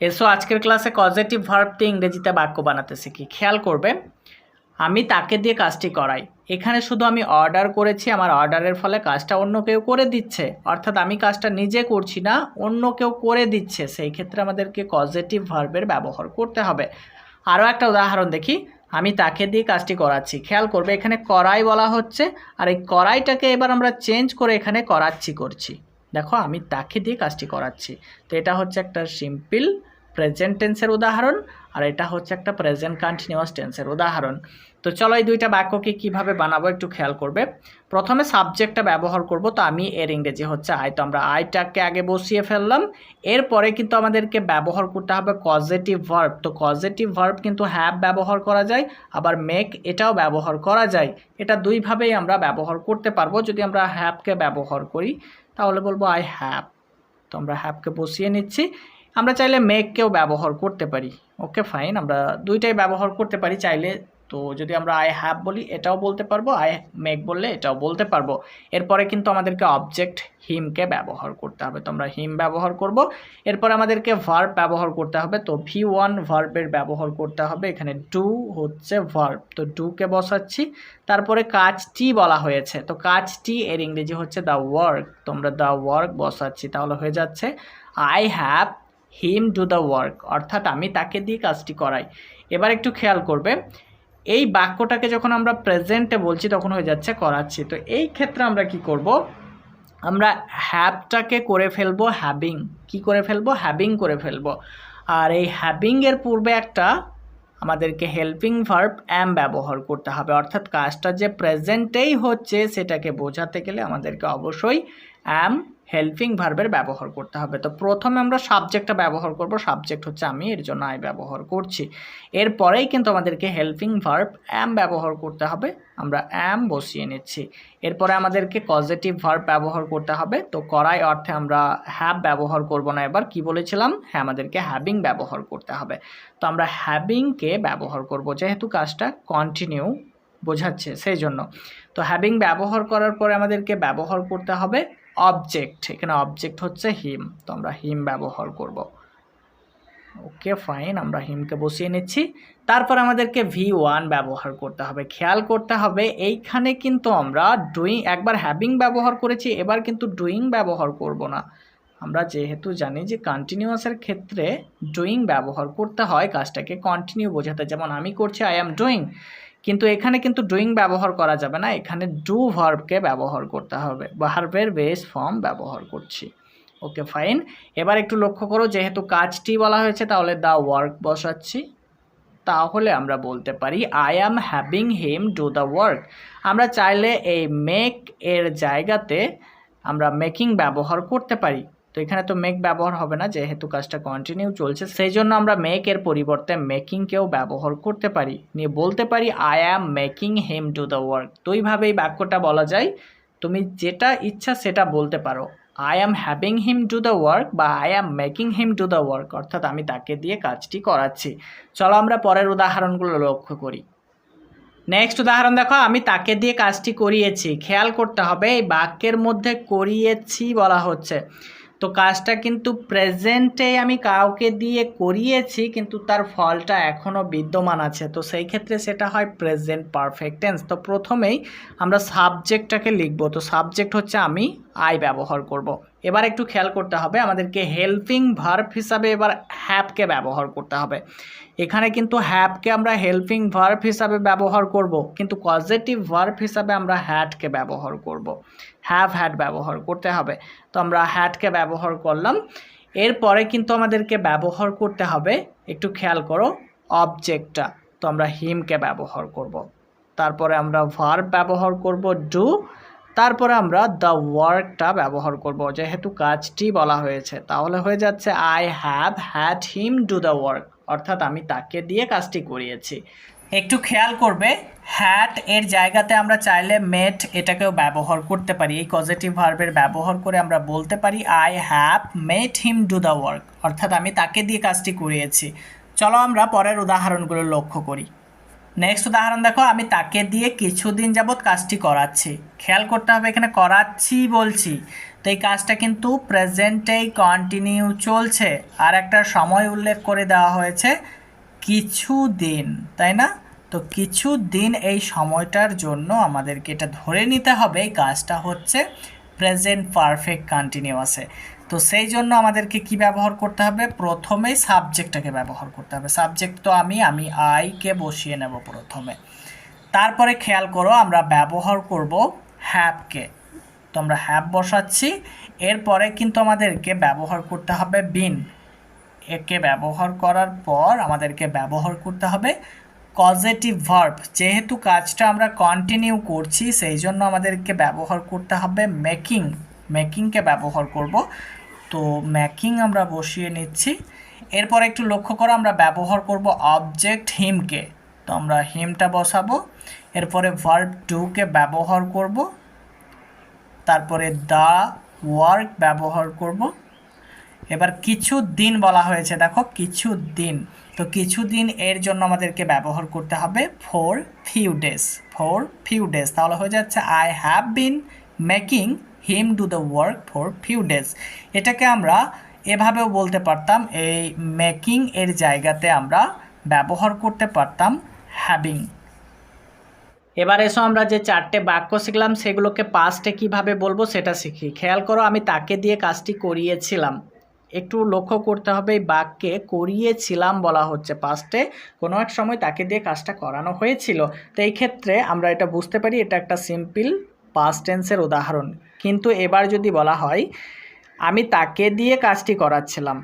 এসো আজকের ক্লাসে পজিটিভ ভার্ব দিয়ে ইংরেজিতে বাক্য বানাতে শিখি। খেয়াল করবে, আমি তাকে দিয়ে কাজটি করাই। এখানে শুধু আমি অর্ডার করেছি, আমার অর্ডারের ফলে কাজটা অন্য কেউ করে দিচ্ছে। অর্থাৎ আমি কাজটা নিজে করছি না, অন্য কেউ করে দিচ্ছে। সেই ক্ষেত্রে আমাদেরকে পজিটিভ ভার্বের ব্যবহার করতে হবে। আরও একটা উদাহরণ দেখি, আমি তাকে দিয়ে কাজটি করাচ্ছি। খেয়াল করবে, এখানে করাই বলা হচ্ছে, আর এই করাইটাকে এবার আমরা চেঞ্জ করে এখানে করাচ্ছি করছি। দেখো, আমি তাকে দিয়ে কাজটি করাচ্ছি। তো এটা হচ্ছে একটা সিম্পল প্রেজেন্ট টেন্সের উদাহরণ, আর এটা হচ্ছে একটা প্রেজেন্ট কন্টিনিউয়াস টেন্সের উদাহরণ। তো চলো এই দুইটা বাক্যকে কীভাবে বানাবো একটু খেয়াল করবে। প্রথমে সাবজেক্টটা ব্যবহার করব, তো আমি এর ইংরেজি হচ্ছে আই তো আমরা আইটাকে আগে বসিয়ে ফেললাম। এরপরে কিন্তু আমাদেরকে ব্যবহার করতে হবে পজিটিভ ভার্ব তো পজিটিভ ভার্ব কিন্তু হ্যাভ ব্যবহার করা যায়, আবার মেক এটাও ব্যবহার করা যায়। এটা দুইভাবেই আমরা ব্যবহার করতে পারব, যদি আমরা হ্যাভকে ব্যবহার করি। তাহলে বলব আই হ্যাভ তো আমরা হ্যাভকে বসিয়ে নিচ্ছি। আমরা চাইলে মেককেও ব্যবহার করতে পারি। ওকে ফাইন আমরা দুইটাই ব্যবহার করতে পারি। চাইলে তো যদি আমরা আই হ্যাভ বলি, এটাও বলতে পারব আই মেক বললে এটাও বলতে পারব। এরপরে কিন্তু আমাদেরকে অবজেক্ট হিমকে ব্যবহার করতে হবে। তো আমরা হিম ব্যবহার করব। এরপর আমাদেরকে ভার্ব ব্যবহার করতে হবে। তো ভি ওয়ান ভার্বের ব্যবহার করতে হবে। এখানে ডু হচ্ছে ভার্ব তো ডুকে বসাচ্ছি। তারপরে কাজটি বলা হয়েছে। তো কাজটি এর ইংরেজি হচ্ছে দ্য ওয়ার্ক তোমরা দ্য ওয়ার্ক বসাচ্ছি, তাহলে হয়ে যাচ্ছে I have him do the work অর্থাৎ আমি তাকে দিয়ে কাজটি করাই। এবার একটু খেয়াল করবে। এই বাক্যটাকে যখন আমরা প্রেজেন্টে বলছি, তখন হয়ে যাচ্ছে করাচ্ছি। তো এই ক্ষেত্রে আমরা কি করব? আমরা হ্যাবটাকে করে ফেলব, হ্যাবিং। কি করে ফেলব? হ্যাবিং করে ফেলব। আর এই হ্যাবিংয়ের পূর্বে একটা আমাদেরকে হেল্পিং ভার্ব অ্যাম ব্যবহার করতে হবে। অর্থাৎ কাজটা যে প্রেজেন্টেই হচ্ছে, সেটাকে বোঝাতে গেলে আমাদেরকে অবশ্যই অ্যাম হেল্পিং ভার্বের ব্যবহার করতে হবে। তো প্রথমে আমরা সাবজেক্টটা ব্যবহার করব। সাবজেক্ট হচ্ছে আমি, এর জন্য আই ব্যবহার করছি। এরপরেই কিন্তু আমাদেরকে হেল্পিং ভার্ব অ্যাম ব্যবহার করতে হবে। আমরা অ্যাম বসিয়ে নিচ্ছি। এরপরে আমাদেরকে পজিটিভ ভার্ব ব্যবহার করতে হবে। তো করাই অর্থে আমরা হ্যাভ ব্যবহার করব না। এবার কি বলেছিলাম? হ্যাঁ আমাদেরকে হ্যাভিং ব্যবহার করতে হবে। তো আমরা হ্যাভিংকে ব্যবহার করব। যেহেতু কাজটা কন্টিনিউ বোঝাচ্ছে সেই জন্য তো হ্যাভিং ব্যবহার করার পরে আমাদেরকে ব্যবহার করতে হবে। অবজেক্ট এখানে অবজেক্ট হচ্ছে হিম তো আমরা হিম ব্যবহার করব। ওকে ফাইন আমরা হিমকে বসিয়ে নিচ্ছি। তারপর আমাদেরকে ভি ওয়ান ব্যবহার করতে হবে। খেয়াল করতে হবে, এইখানে কিন্তু আমরা ডুইং একবার হ্যাভিং ব্যবহার করেছি, এবার কিন্তু ডুইং ব্যবহার করব না। আমরা যেহেতু জানি যে কন্টিনিউয়াসের ক্ষেত্রে ডুইং ব্যবহার করতে হয়, কাজটাকে কন্টিনিউ বোঝাতে। যেমন আমি করছি আই অ্যাম ডুইং কিন্তু এখানে কিন্তু ডুইং ব্যবহার করা যাবে না। এখানে ডু ভার্বকে ব্যবহার করতে হবে। ভার্বের বেস ফর্ম ব্যবহার করছি। ওকে ফাইন এবার একটু লক্ষ্য করো, যেহেতু কাজটি বলা হয়েছে, তাহলে দ্য ওয়ার্ক বসাচ্ছি। তাহলে আমরা বলতে পারি I am having him do the work আমরা চাইলে এই মেক এর জায়গাতে আমরা মেকিং ব্যবহার করতে পারি। তো এখানে তো মেক ব্যবহার হবে না, যেহেতু কাজটা কন্টিনিউ চলছে, সেই জন্য আমরা মেক এর পরিবর্তে মেকিংকেও ব্যবহার করতে পারি। নিয়ে বলতে পারি I am making him to the work তো এইভাবেই বাক্যটা বলা যায়। তুমি যেটা ইচ্ছা সেটা বলতে পারো। I am having him to the work বা I am making him to the work অর্থাৎ আমি তাকে দিয়ে কাজটি করাচ্ছি। চলো আমরা পরের উদাহরণগুলো লক্ষ্য করি। নেক্সট উদাহরণ দেখো, আমি তাকে দিয়ে কাজটি করিয়েছি। খেয়াল করতে হবে, এই বাক্যের মধ্যে করিয়েছি বলা হচ্ছে। তো কাজটা কিন্তু প্রেজেন্টে আমি কাউকে দিয়ে করিয়েছি, কিন্তু তার ফলটা এখনও বিদ্যমান আছে। তো সেই ক্ষেত্রে সেটা হয় প্রেজেন্ট পারফেক্ট টেন্স তো প্রথমেই আমরা সাবজেক্টটাকে লিখব। তো সাবজেক্ট হচ্ছে আমি আই ব্যবহার করব। এবার একটু খেয়াল করতে হবে, আমাদেরকে হেল্পিং ভার্ভ হিসাবে এবার হ্যাপকে ব্যবহার করতে হবে। এখানে কিন্তু হ্যাপকে আমরা হেল্পিং ভার্ভ হিসাবে ব্যবহার করব, কিন্তু পজিটিভ ভার্ভ হিসাবে আমরা হ্যাটকে ব্যবহার করব। হ্যাভ হ্যাড ব্যবহার করতে হবে। তো আমরা হ্যাটকে ব্যবহার করলাম। এরপরে কিন্তু আমাদেরকে ব্যবহার করতে হবে। একটু খেয়াল করো অবজেক্টটা তো আমরা হিমকে ব্যবহার করব। তারপরে আমরা ভার্ব ব্যবহার করব ডু তারপরে আমরা দ্য ওয়ার্কটা ব্যবহার করব। যেহেতু কাজটি বলা হয়েছে, তাহলে হয়ে যাচ্ছে I have had him do the work অর্থাৎ আমি তাকে দিয়ে কাজটি করিয়েছি। একটু খেয়াল করবে হ্যাট এর জায়গাতে আমরা চাইলে মেট এটাকেও ব্যবহার করতে পারি। এই পজিটিভ ভার্বের ব্যবহার করে আমরা বলতে পারি I have met him do the work অর্থাৎ আমি তাকে দিয়ে কাজটি করিয়েছি। চলো আমরা পরের উদাহরণগুলো লক্ষ্য করি। নেক্সট উদাহরণ দেখো, আমি তাকে দিয়ে কিছুদিন যাবৎ কাজটি করাচ্ছি। খেয়াল করতে হবে, এখানে করাচ্ছি বলছি। তো এই কাজটা কিন্তু প্রেজেন্টেই কন্টিনিউ চলছে। আর একটা সময় উল্লেখ করে দেওয়া হয়েছে কিছু দিন তাই না? তো কিছু দিন এই সময়টার জন্য আমাদেরকে এটা ধরে নিতে হবে, এই কাজটা হচ্ছে প্রেজেন্ট পারফেক্ট কন্টিনিউয়াসে তো সেই জন্য আমাদেরকে কি ব্যবহার করতে হবে? প্রথমেই সাবজেক্টটাকে ব্যবহার করতে হবে। সাবজেক্ট তো আমি আমি আইকে বসিয়ে নেব প্রথমে। তারপরে খেয়াল করো, আমরা ব্যবহার করব হ্যাপকে তো আমরা হ্যাপ বসাচ্ছি, এরপরে কিন্তু আমাদেরকে ব্যবহার করতে হবে বিন একে ব্যবহার করার পর আমাদেরকে ব্যবহার করতে হবে পজিটিভ ভার্ব যেহেতু কাজটা আমরা কন্টিনিউ করছি, সেই জন্য আমাদেরকে ব্যবহার করতে হবে মেকিং মেকিংকে ব্যবহার করব। তো মেকিং আমরা বসিয়ে নিচ্ছি। এরপর একটু লক্ষ্য করো, আমরা ব্যবহার করব অবজেক্ট হিমকে তো আমরা হিমটা বসাবো। এরপরে ভার্ব টুকে ব্যবহার করব। তারপরে দা ওয়ার্ক ব্যবহার করব। এবার কিছু দিন বলা হয়েছে, দেখো, কিছু দিন। তো কিছু দিন এর জন্য আমাদেরকে ব্যবহার করতে হবে for few days for few days তাহলে হয়ে যাচ্ছে I have been making him do the work for few days এটাকে আমরা এভাবেও বলতে পারতাম, এই মেকিং এর জায়গাতে আমরা ব্যবহার করতে পারতাম হ্যাভিং এবার এসো আমরা যে চারটে বাক্য শিখলাম, সেগুলোকে পাস্টে কীভাবে বলব সেটা শিখি। খেয়াল করো, আমি তাকে দিয়ে কাজটি করিয়েছিলাম। একটু লক্ষ্য করতে হবে, এই বাক্যে করিয়েছিলাম বলা হচ্ছে পাস্টে কোনো এক সময় তাকে দিয়ে কাজটা করানো হয়েছিল। তো এই ক্ষেত্রে আমরা এটা বুঝতে পারি, এটা একটা সিম্পল পাস্ট টেন্সের উদাহরণ। কিন্তু এবার যদি বলা হয়, আমি তাকে দিয়ে কাজটি করাচ্ছিলাম।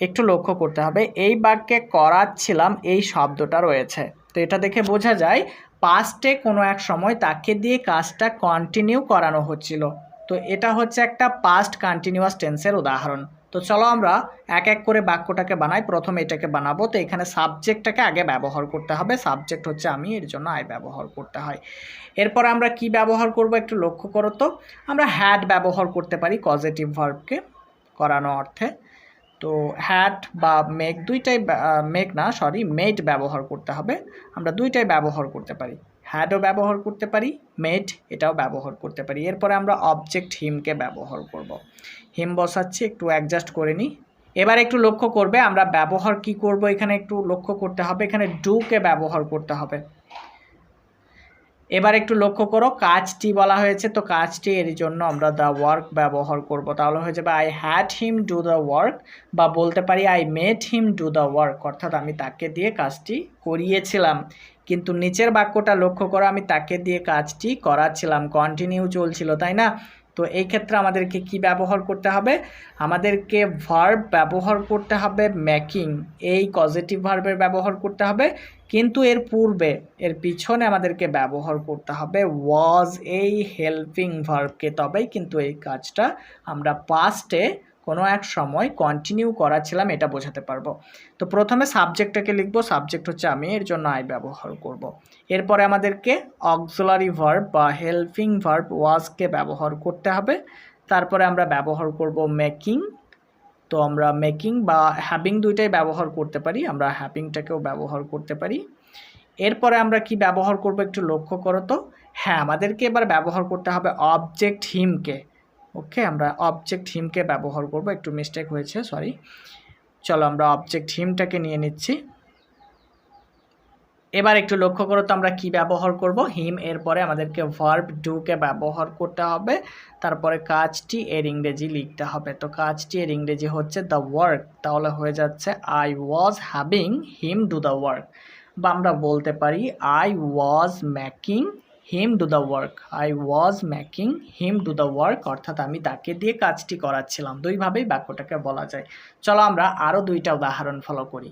একটু লক্ষ্য করতে হবে, এই বাক্যে করাচ্ছিলাম, এই শব্দটা রয়েছে। তো এটা দেখে বোঝা যায় পাস্টে কোনো এক সময় তাকে দিয়ে কাজটা কন্টিনিউ করানো হচ্ছিল। তো এটা হচ্ছে একটা পাস্ট কন্টিনিউয়াস টেন্সের উদাহরণ। তো চলো আমরা এক এক করে বাক্যটাকে বানাই। প্রথমে এটাকে বানাবো। তো এখানে সাবজেক্টটাকে আগে ব্যবহার করতে হবে। সাবজেক্ট হচ্ছে আমি, এর জন্য আই ব্যবহার করতে হয়। এরপর আমরা কি ব্যবহার করব একটু লক্ষ্য করো তো। আমরা হ্যাড ব্যবহার করতে পারি পজিটিভ ভার্বকে করানো অর্থে। তো হ্যাট বা মেক দুইটাই মেক না সরি মেড ব্যবহার করতে হবে। আমরা দুইটাই ব্যবহার করতে পারি। হ্যাডও ব্যবহার করতে পারি মেড এটাও ব্যবহার করতে পারি। এরপরে আমরা অবজেক্ট হিমকে ব্যবহার করব। হিম বসাচ্ছি, একটু অ্যাডজাস্ট করে নিই এবার একটু লক্ষ্য করবে, আমরা ব্যবহার কি করব, এখানে একটু লক্ষ্য করতে হবে। এখানে ডুকে ব্যবহার করতে হবে। এবার একটু লক্ষ্য করো, কাজটি বলা হয়েছে, তো কাজটি এর জন্য আমরা দ্য ওয়ার্ক ব্যবহার করব। তাহলে হয়ে যাবে I had him do the work বা বলতে পারি I made him do the work অর্থাৎ আমি তাকে দিয়ে কাজটি করিয়েছিলাম। কিন্তু নিচের বাক্যটা লক্ষ্য করো, আমি তাকে দিয়ে কাজটি করাচ্ছিলাম কন্টিনিউ চলছিল, তাই না? তো এই ক্ষেত্রে আমাদেরকে কি ব্যবহার করতে হবে? আমাদেরকে ভার্ব ব্যবহার করতে হবে মেকিং এই পজিটিভ ভার্বের ব্যবহার করতে হবে, কিন্তু এর পূর্বে, এর পিছনে আমাদেরকে ব্যবহার করতে হবে ওয়াজ এই হেল্পিং ভার্বকে তবেই কিন্তু এই কাজটা আমরা পাস্টে কোনো এক সময় কন্টিনিউ করাছিলাম, এটা বোঝাতে পারব। তো প্রথমে সাবজেক্টটাকে লিখব সাবজেক্ট হচ্ছে আমি, এর জন্য আই ব্যবহার করব। এরপরে আমাদেরকে অক্সুলারি ভার্ব বা হেল্পিং ভার্ব ওয়াজকে ব্যবহার করতে হবে। তারপরে আমরা ব্যবহার করব মেকিং তো আমরা মেকিং বা হ্যাভিং দুইটাই ব্যবহার করতে পারি, আমরা হ্যাভিংটাকেও ব্যবহার করতে পারি। এরপরে আমরা কি ব্যবহার করব একটু লক্ষ্য করো তো। হ্যাঁ আমাদেরকে এবার ব্যবহার করতে হবে অবজেক্ট হিমকে ওকে, আমরা অবজেক্ট হিমকে ব্যবহার করব। একটু মিস্টেক হয়েছে সরি চলো আমরা অবজেক্ট হিমটাকে নিয়ে নিচ্ছি। এবার একটু লক্ষ্য করো তো আমরা কি ব্যবহার করব। হিম এরপরে আমাদেরকে ভার্ব ডুকে ব্যবহার করতে হবে। তারপরে কাজটি এর ইংরেজি লিখতে হবে। তো কাজটি এর ইংরেজি হচ্ছে দ্য ওয়ার্ক তাহলে হয়ে যাচ্ছে I was having him do the work বা আমরা বলতে পারি I was making him do the work I was making him do the work অর্থাৎ আমি তাকে দিয়ে কাজটি করাচ্ছিলাম। দুইভাবেই বাক্যটাকে বলা যায়। চলো আমরা আরও দুইটা উদাহরণ ফলো করি।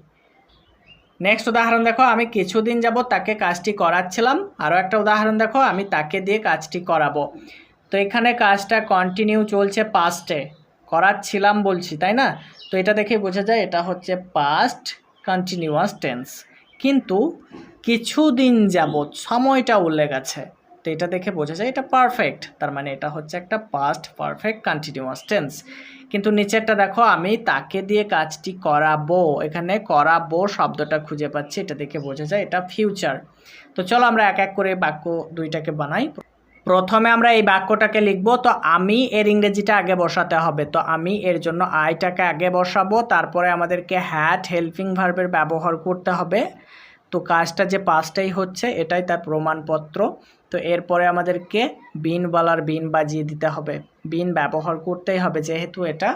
নেক্সট উদাহরণ দেখো, আমি কিছুদিন যাব তাকে কাজটি করাচ্ছিলাম। আরও একটা উদাহরণ দেখো, আমি তাকে দিয়ে কাজটি করাবো। তো এখানে কাজটা কন্টিনিউ চলছে পাস্টে করাচ্ছিলাম বলছি, তাই না? তো এটা দেখে বোঝা যায়, এটা হচ্ছে পাস্ট কন্টিনিউয়াস টেন্স কিন্তু কিছুদিন যাবৎ সময়টা উল্লেখ আছে তো এটা দেখে বোঝা যায় এটা পারফেক্ট তার মানে এটা হচ্ছে একটা পাস্ট পারফেক্ট কন্টিনিউয়াস টেন্স কিন্তু নিচেরটা দেখো, আমি তাকে দিয়ে কাজটি করাবো, এখানে করাবো শব্দটা খুঁজে পাচ্ছি, এটা দেখে বোঝা যায় এটা ফিউচার তো চলো আমরা এক এক করে বাক্য দুইটাকে বানাই। প্রথমে আমরা এই বাক্যটাকে লিখব, তো আমি এর ইংরেজিটা আগে বসাতে হবে। তো আমি এর জন্য আইটাকে আগে বসাবো, তারপরে আমাদেরকে হ্যাট, হেল্পিং ভার্বের ব্যবহার করতে হবে। তো কাজটা যে পাঁচটাই হচ্ছে, এটাই তার প্রমাণপত্র। তো এরপরে আমাদেরকে বিন বলার বিন বাজিয়ে দিতে হবে। বিন ব্যবহার করতেই হবে, যেহেতু এটা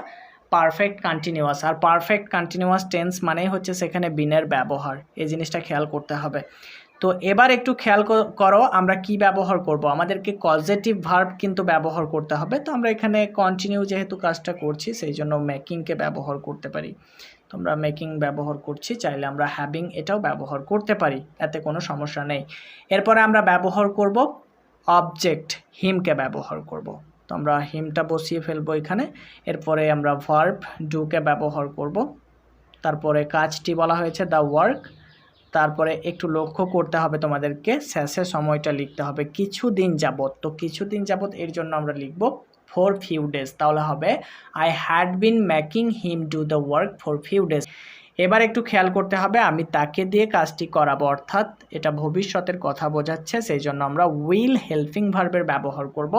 পারফেক্ট কন্টিনিউয়াস। আর পারফেক্ট কন্টিনিউয়াস টেন্স মানেই হচ্ছে সেখানে বিনের ব্যবহার। এই জিনিসটা খেয়াল করতে হবে। তো এবার একটু খেয়াল করো, আমরা কি ব্যবহার করব? আমাদেরকে পজিটিভ ভার্ব কিন্তু ব্যবহার করতে হবে। তো আমরা এখানে কন্টিনিউ যেহেতু কাজটা করছি, সেই জন্য মেকিংকে ব্যবহার করতে পারি। তো আমরা মেকিং ব্যবহার করছি, চাইলে আমরা হ্যাভিং এটাও ব্যবহার করতে পারি, এতে কোনো সমস্যা নেই। এরপরে আমরা ব্যবহার করব অবজেক্ট হিমকে ব্যবহার করব। তো আমরা হিমটা বসিয়ে ফেলব এখানে। এরপরে আমরা ভার্ব ডুকে ব্যবহার করব। তারপরে কাজটি বলা হয়েছে দ্য ওয়ার্ক তারপরে একটু লক্ষ্য করতে হবে তোমাদেরকে শেষে সময়টা লিখতে হবে কিছুদিন যাবত তো কিছুদিন যাবত এর জন্য আমরা লিখব ফর ফিউ ডেজ তাহলে হবে I had been making him do the work for few days এবার একটু খেয়াল করতে হবে, আমি তাকে দিয়ে কাজটি করাবো, অর্থাৎ এটা ভবিষ্যতের কথা বোঝাচ্ছে সেই জন্য আমরা উইল হেল্পিং ভার্বের ব্যবহার করব,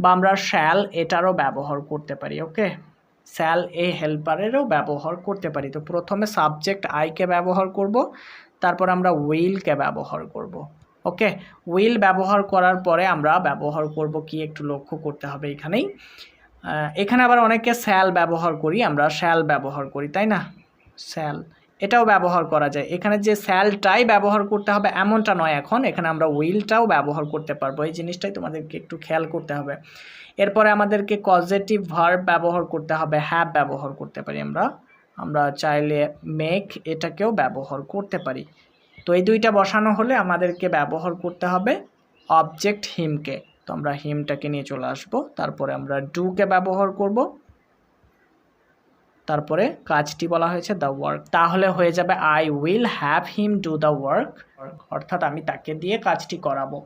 বা আমরা শ্যাল এটারও ব্যবহার করতে পারি ওকে স্যাল এ হেল্পারেরও ব্যবহার করতে পারি। তো প্রথমে সাবজেক্ট আইকে ব্যবহার করব তারপর আমরা উইলকে ব্যবহার করব ওকে উইল ব্যবহার করার পরে আমরা ব্যবহার করব কি একটু লক্ষ্য করতে হবে এখানেই। এখানে আবার অনেকে স্যাল ব্যবহার করি, আমরা শ্যাল ব্যবহার করি, তাই না? স্যাল এটাও ব্যবহার করা যায়। এখানে যে স্যালটাই ব্যবহার করতে হবে এমনটা নয় এখন, এখানে আমরা উইলটাও ব্যবহার করতে পারব। এই জিনিসটাই তোমাদেরকে একটু খেয়াল করতে হবে। এরপরে আমাদেরকে পজিটিভ ভার্ব ব্যবহার করতে হবে হ্যাভ ব্যবহার করতে পারি আমরা। আমরা চাইলে মেক এটাকেও ব্যবহার করতে পারি। তো এই দুইটা বসানো হলে আমাদেরকে ব্যবহার করতে হবে অবজেক্ট হিমকে তো আমরা হিমটাকে নিয়ে চলে আসব, তারপরে আমরা ডুকে ব্যবহার করব। তারপরে কাজটি বলা হয়েছে দ্য ওয়ার্ক তাহলে হয়ে যাবে I will have him do the work অর্থাৎ আমি তাকে দিয়ে কাজটি করাবো।